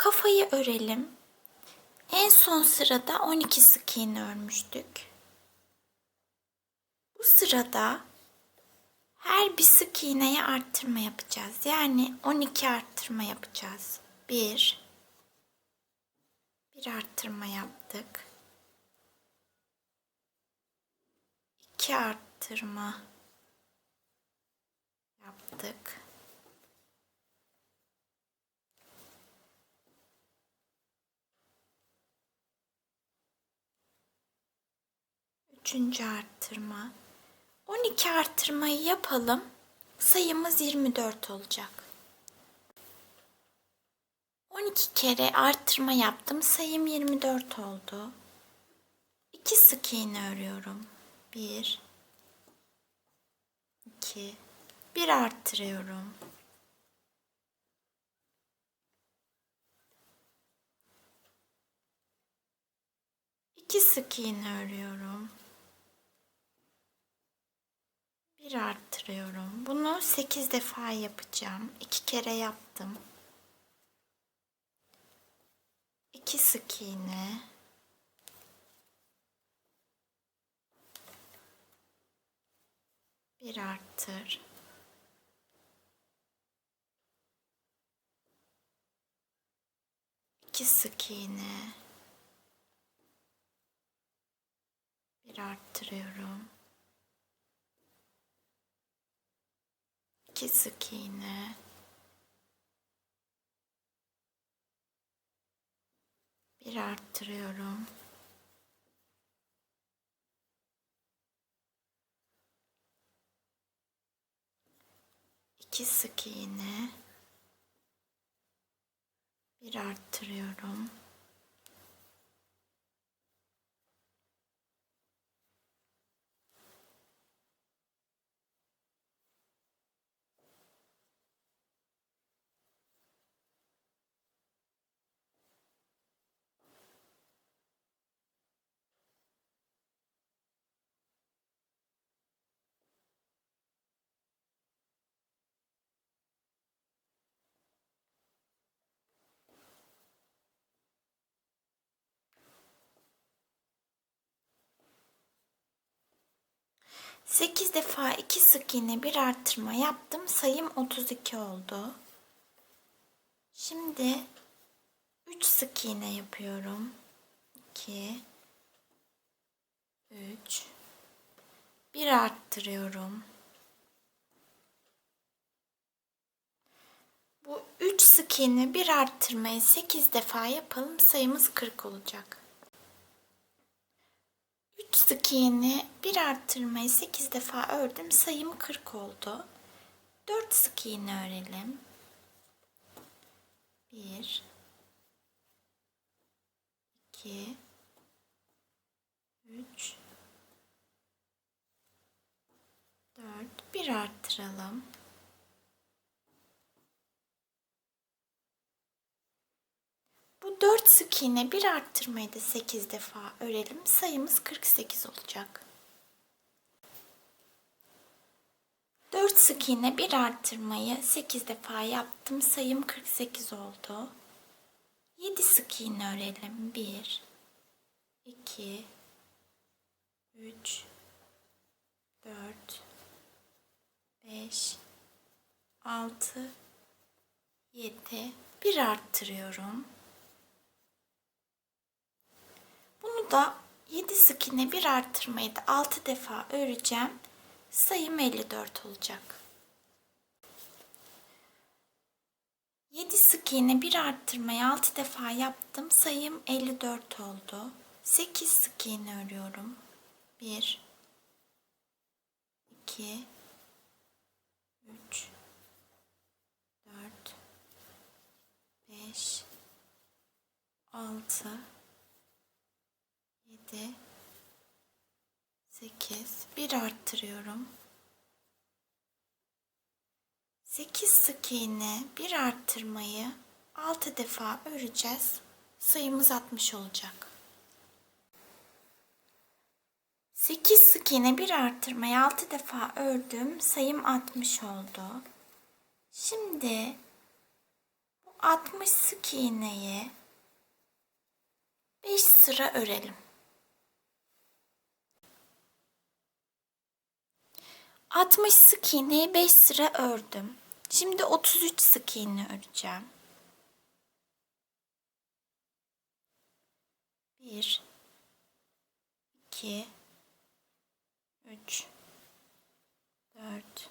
kafayı örelim. En son sırada 12 sık iğne örmüştük. Bu sırada her bir sık iğneye arttırma yapacağız. Yani 12 arttırma yapacağız. 1 bir arttırma yaptık. 2 arttırma yaptık. Üçüncü arttırma. 12 arttırmayı yapalım. Sayımız 24 olacak. 12 kere arttırma yaptım. Sayım 24 oldu. 2 sık iğne örüyorum. 1 2 1 arttırıyorum. İki sık iğne örüyorum. Bir arttırıyorum. Bunu 8 defa yapacağım. 2 kere yaptım. 2 sık iğne. Bir arttır. İki sık iğne. Bir arttırıyorum. İki sık iğne. Bir arttırıyorum. İki sık iğne. Bir arttırıyorum. Sekiz defa iki sık iğne bir arttırma yaptım. Sayım 32 oldu. Şimdi 3 sık iğne yapıyorum. 2 3 bir arttırıyorum. Bu 3 sık iğne bir arttırmayı 8 defa yapalım. Sayımız 40 olacak. 3 sık iğne bir arttırmayı 8 defa ördüm. Sayım 40 oldu. 4 sık iğne örelim. 1 2 3 4 bir arttıralım. Bu 4 sık iğne bir arttırmayı da 8 defa örelim. Sayımız 48 olacak. 4 sık iğne bir arttırmayı 8 defa yaptım. Sayım 48 oldu. 7 sık iğne örelim. 1 2 3 4 5 6 7 bir arttırıyorum. Bunu da 7 sık iğne bir arttırmayı da 6 defa öreceğim. Sayım 54 olacak. 7 sık iğne bir arttırmayı 6 defa yaptım. Sayım 54 oldu. 8 sık iğne örüyorum. 1 2 3 4 5 6 7 8 bir arttırıyorum. 8 sık iğne bir arttırmayı 6 defa öreceğiz. Sayımız 60 olacak. 8 sık iğne bir arttırmayı 6 defa ördüm. Sayım 60 oldu. Şimdi bu 60 sık iğneyi 5 sıra örelim. 60 sık iğneyi 5 sıra ördüm. Şimdi 33 sık iğne öreceğim. 1 2 3 4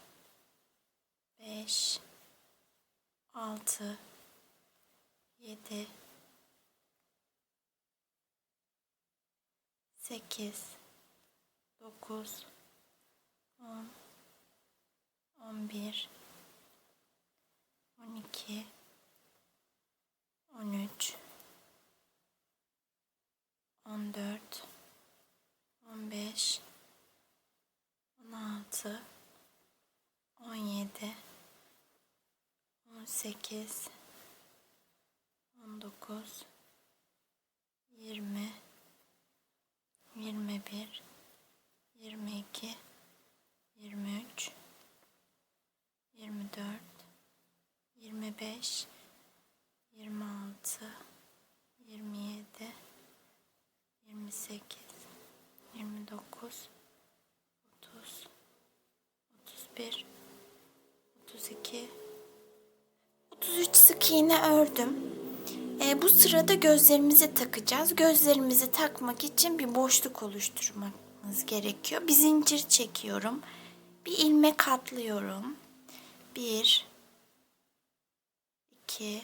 5 6 7 8 9 10 11 12 13 14 15 16 17 18 19 20 31 32 33 sık iğne ördüm. E, bu sırada gözlerimizi takacağız. Gözlerimizi takmak için bir boşluk oluşturmamız gerekiyor. Bir zincir çekiyorum. Bir ilmek atlıyorum. 1 2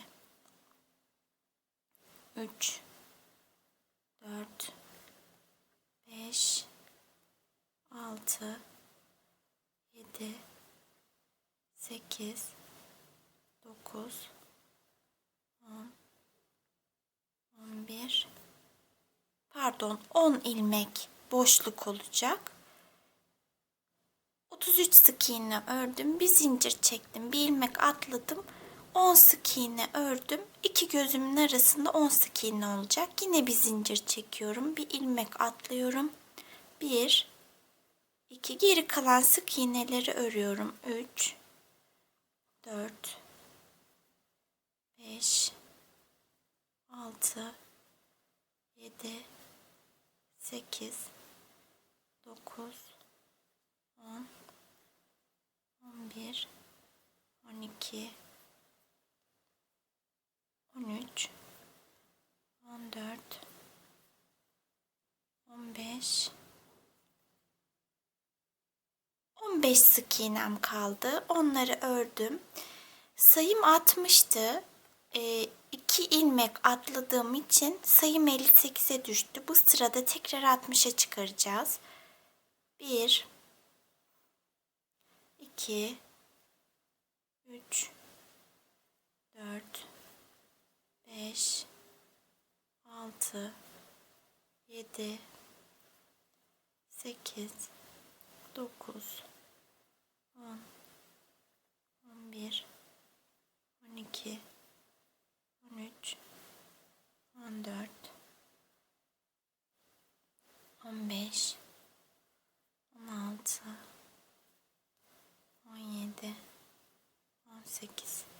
3 4 5 6 7 8 9 10 11 pardon 10 ilmek boşluk olacak. 33 sık iğne ördüm. Bir zincir çektim. Bir ilmek atladım. 10 sık iğne ördüm. İki gözümün arasında 10 sık iğne olacak. Yine bir zincir çekiyorum. Bir ilmek atlıyorum. 1 2 geri kalan sık iğneleri örüyorum. 3 4 5 6 7 8 9 10 11 12 13 14 15 15 sık iğnem kaldı. Onları ördüm. Sayım 60'tı. Ee, iki ilmek atladığım için sayım 58'e düştü. Bu sırada tekrar 60'a çıkaracağız. 1 2 3 4 5 6 7 8 9 10 11 12 13 14 15 16 17 18 19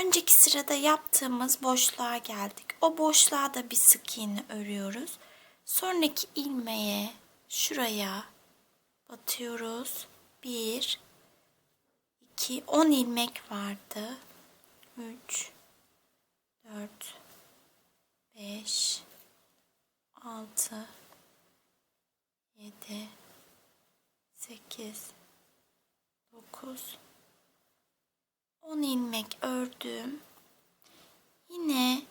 önceki sırada yaptığımız boşluğa geldik. O boşluğa da bir sık iğne örüyoruz. Sonraki ilmeğe şuraya batıyoruz. 1 2 10 ilmek vardı. 3 4 5 6 7 8 9 10 ilmek ördüm. Yine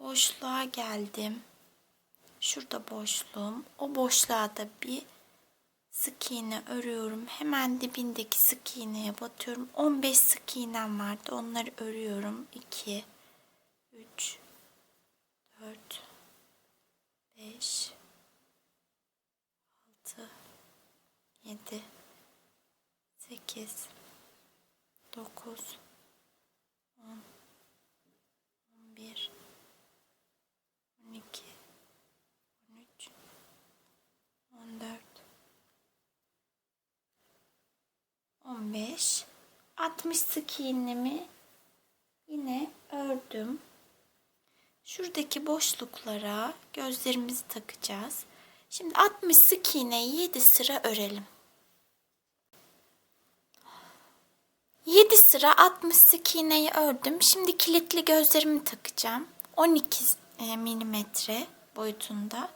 boşluğa geldim. Şurada boşluğum. O boşluğa da bir sık iğne örüyorum. Hemen dibindeki sık iğneye batıyorum. 15 sık iğnem vardı. Onları örüyorum. 2 3 4 5 6 7 8 9 10 11 12 13 14 15 60 sık iğnemi yine ördüm. Şuradaki boşluklara gözlerimizi takacağız. Şimdi 60 sık iğneyi 7 sıra örelim. 7 sıra 60 sık iğneyi ördüm. Şimdi kilitli gözlerimi takacağım. 12 e, milimetre boyutunda.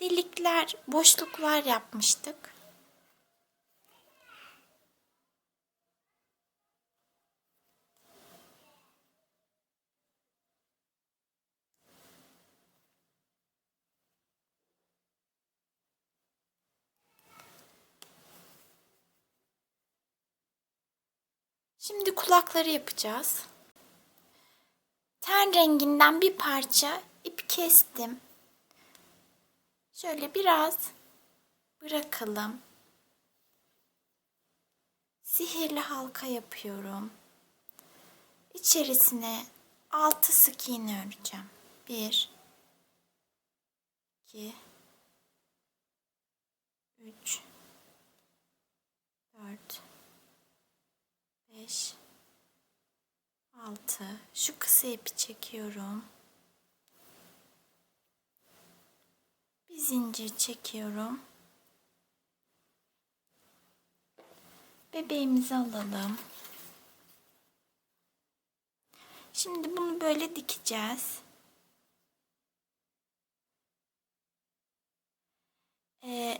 Delikler, boşluklar yapmıştık. Şimdi kulakları yapacağız. Ten renginden bir parça ip kestim. Şöyle biraz bırakalım. Sihirli halka yapıyorum. İçerisine 6 sık iğne öreceğim. 1 2 3 4 5 6 şu kısa ipi çekiyorum. Bir zincir çekiyorum. Bebeğimizi alalım. Şimdi bunu böyle dikeceğiz. Ee,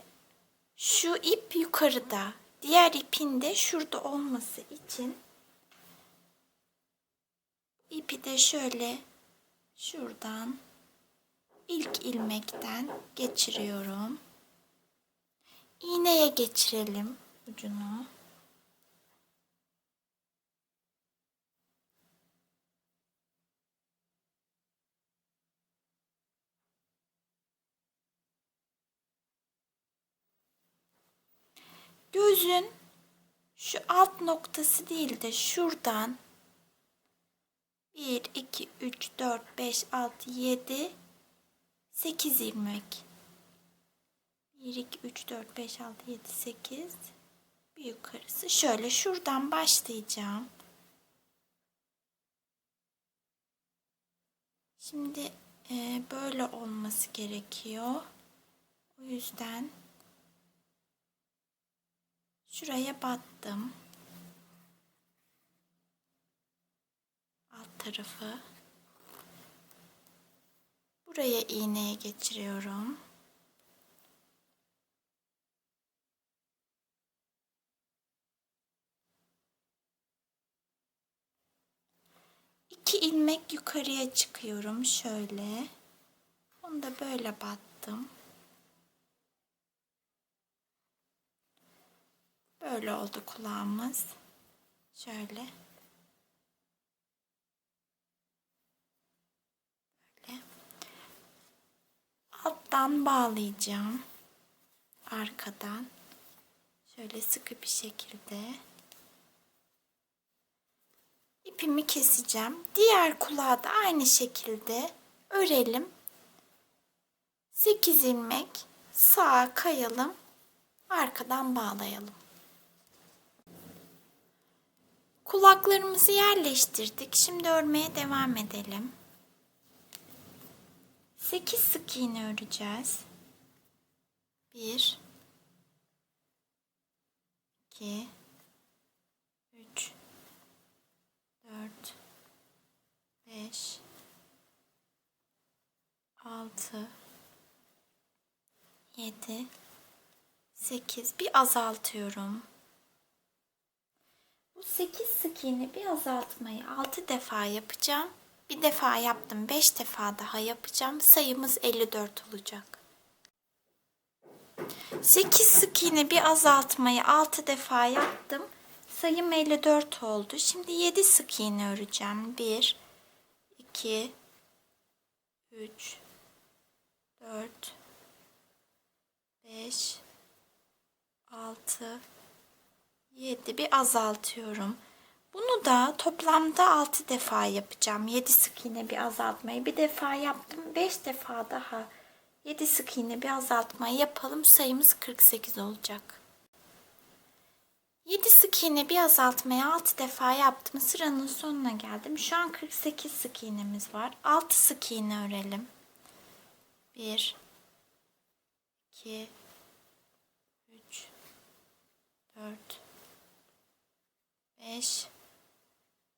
şu ip yukarıda. Diğer ipin de şurada olması için ipi de şöyle şuradan ilk ilmekten geçiriyorum. İğneye geçirelim ucunu. Gözün şu alt noktası değil de şuradan 1, 2, 3, 4, 5, 6, 7, 8 ilmek. 1, 2, 3, 4, 5, 6, 7, 8. Bir yukarısı. Şöyle şuradan başlayacağım. Şimdi e, böyle olması gerekiyor. O yüzden şuraya battım. Alt tarafı. Buraya iğneye geçiriyorum. İki ilmek yukarıya çıkıyorum şöyle. Onu da böyle battım. Böyle oldu kulağımız. Şöyle. Böyle. Alttan bağlayacağım. Arkadan. Şöyle sıkı bir şekilde. İpimi keseceğim. Diğer kulağı da aynı şekilde örelim. 8 ilmek sağa kayalım. Arkadan bağlayalım. Kulaklarımızı yerleştirdik. Şimdi örmeye devam edelim. 8 sık iğne öreceğiz. 1 2 3 4 5 6 7 8 bir azaltıyorum. Bu 8 sık iğne bir azaltmayı 6 defa yapacağım. Bir defa yaptım. 5 defa daha yapacağım. Sayımız 54 olacak. 8 sık iğne bir azaltmayı 6 defa yaptım. Sayım 54 oldu. Şimdi 7 sık iğne öreceğim. 1 2 3 4 5 6 7 bir azaltıyorum. Bunu da toplamda 6 defa yapacağım. 7 sık iğne bir azaltmayı bir defa yaptım. 5 defa daha 7 sık iğne bir azaltmayı yapalım. Sayımız 48 olacak. 7 sık iğne bir azaltmayı 6 defa yaptım. Sıranın sonuna geldim. Şu an 48 sık iğnemiz var. 6 sık iğne örelim. 1 2 3 4 5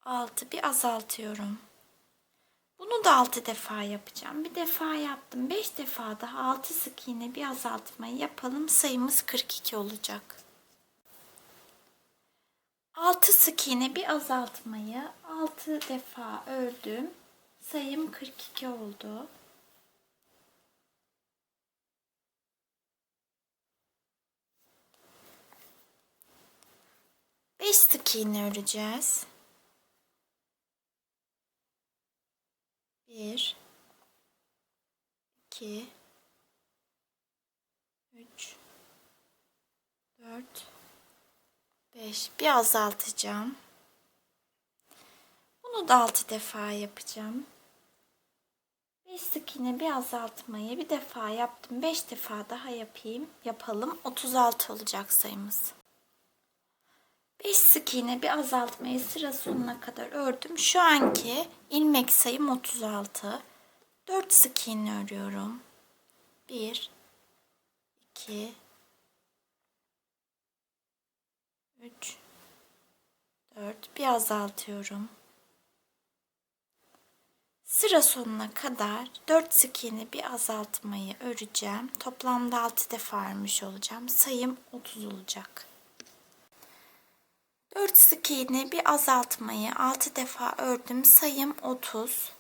6 bir azaltıyorum. Bunu da 6 defa yapacağım. Bir defa yaptım. 5 defa daha 6 sık iğne bir azaltmayı yapalım. Sayımız 42 olacak. 6 sık iğne bir azaltmayı 6 defa ördüm. Sayım 42 oldu. Sık iğne öreceğiz. Bir, iki, üç, dört, beş. Bir azaltacağım. Bunu da altı defa yapacağım. Beş sık iğne bir azaltmayı bir defa yaptım. Beş defa daha yapayım. Yapalım. 36 olacak sayımız. 5 sık iğne bir azaltmayı sıra sonuna kadar ördüm. Şu anki ilmek sayım 36. 4 sık iğne örüyorum. 1 2 3 4 bir azaltıyorum. Sıra sonuna kadar 4 sık iğne bir azaltmayı öreceğim. Toplamda 6 defa örmüş olacağım. Sayım 30 olacak. 4 sık iğne bir azaltmayı 6 defa ördüm. Sayım 30.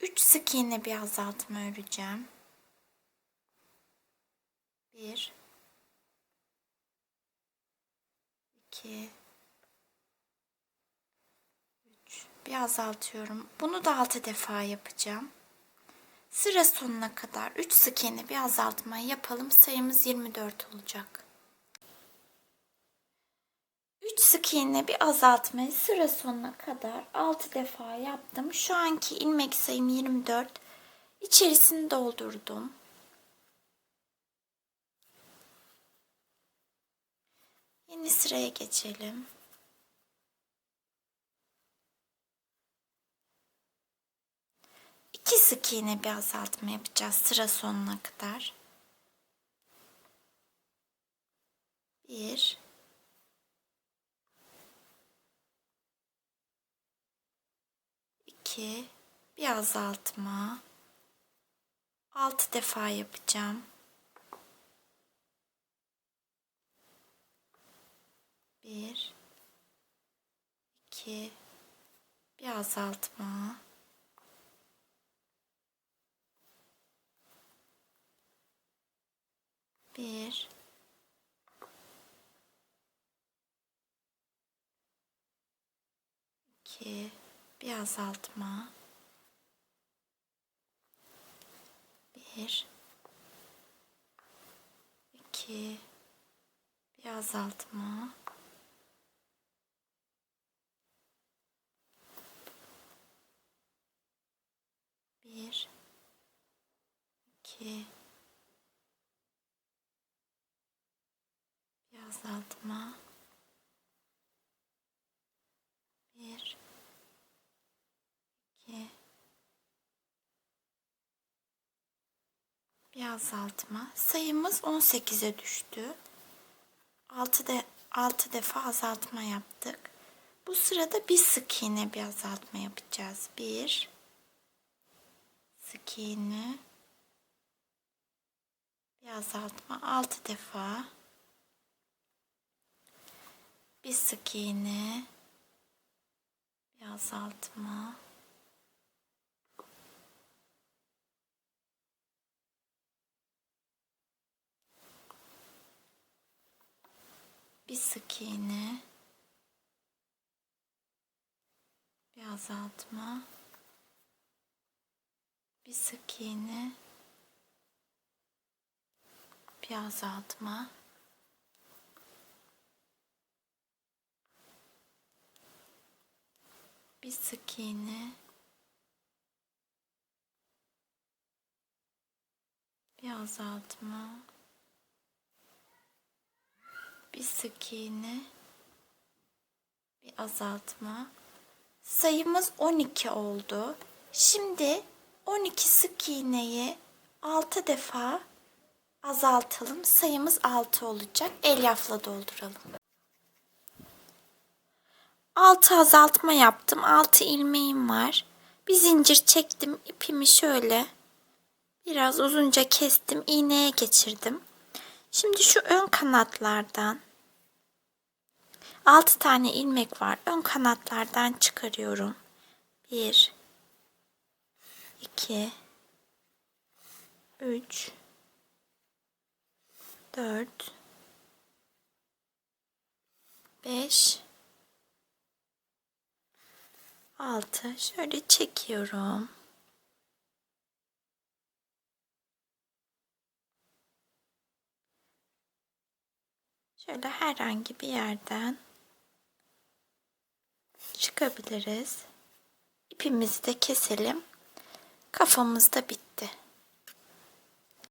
3 sık iğne bir azaltma öreceğim. 1 2 3 bir azaltıyorum. Bunu da 6 defa yapacağım. Sıra sonuna kadar 3 sık iğne bir azaltma yapalım. Sayımız 24 olacak. 3 sık iğne bir azaltmayı sıra sonuna kadar 6 defa yaptım. Şu anki ilmek sayım 24. İçerisini doldurdum. Yeni sıraya geçelim. İki sık iğne bir azaltma yapacağız sıra sonuna kadar. Bir, 2 bir azaltma. 6 defa yapacağım. 1 2 bir azaltma. Bir. İki bir azaltma. Bir. İki. Bir azaltma. Bir. İki. Bir azaltma 2 bir azaltma. Sayımız 18'e düştü. 6 de 6 defa azaltma yaptık. Bu sırada bir sık iğne bir azaltma yapacağız. 1 sık iğne bir azaltma 6 defa bir sık iğne bir azaltma Bir sık iğne. Bir azaltma. Bir sık iğne. Bir azaltma. Bir sık iğne. Bir azaltma. Bir sık iğne. Bir azaltma. Sayımız 12 oldu. Şimdi 12 sık iğneyi 6 defa azaltalım. Sayımız 6 olacak. Elyafla dolduralım. 6 azaltma yaptım. 6 ilmeğim var. Bir zincir çektim. İpimi şöyle biraz uzunca kestim. iğneye geçirdim. Şimdi şu ön kanatlardan 6 tane ilmek var. Ön kanatlardan çıkarıyorum. 1 2 3 4 5 6 şöyle çekiyorum. Şöyle herhangi bir yerden çıkabiliriz. İpimizi de keselim. Kafamız da bitti.